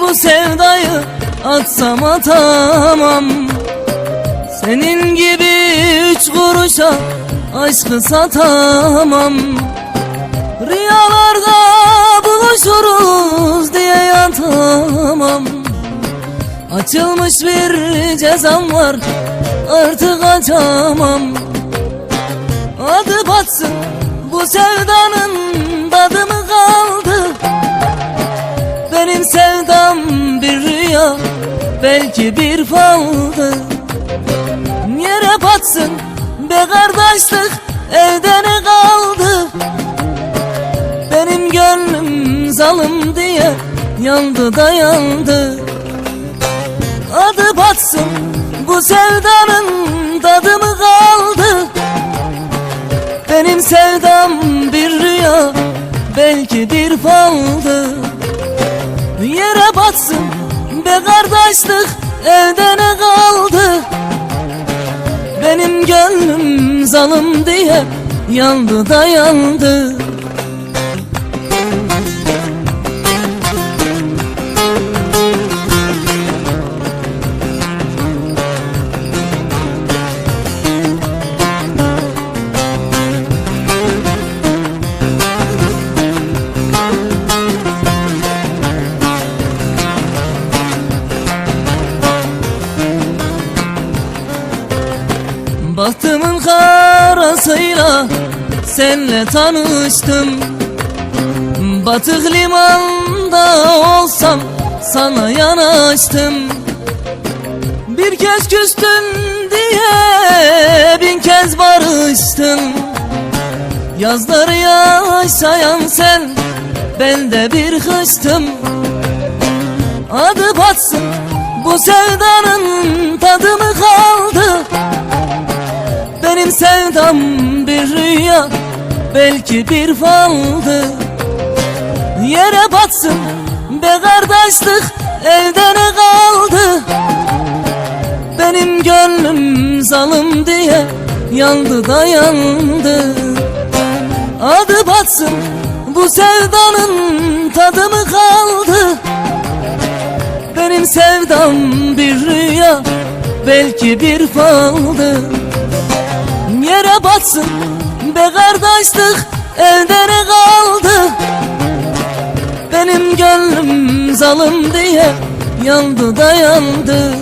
bu sevdayı atsam atamam. Senin gibi üç kuruşa aşkı satamam. Rüyalarda buluşuruz diye yatamam. Açılmış bir cezam var artık açamam. Adı batsın bu sevdanın belki bir faldı Yere batsın be kardeşlik evde ne kaldı? Benim gönlüm zalim diye yandı da yandı. Adı batsın bu sevdanın tadı mı kaldı? Benim sevdam bir rüya belki bir faldı Yere batsın be kardeşlik evde ne kaldı? Benim gönlüm zalim diye yandı da yandı Bahtımın karasıyla senle tanıştım. Batık limanda olsam sana yanaştım. Bir kez küstün diye bin kez barıştın. Yazları yaşayan sen ben de bir kıştım Adı batsın bu sevdanın tadı sevdam bir rüya belki bir faldı. Yere batsın be kardeşlik evde ne kaldı. Benim gönlüm zalim diye yandı da yandı. Adı batsın bu sevdanın tadı mı kaldı? Benim sevdam bir rüya belki bir faldı Batsın be kardeşlik evde ne kaldı. Benim gönlüm zalim diye yandı da yandı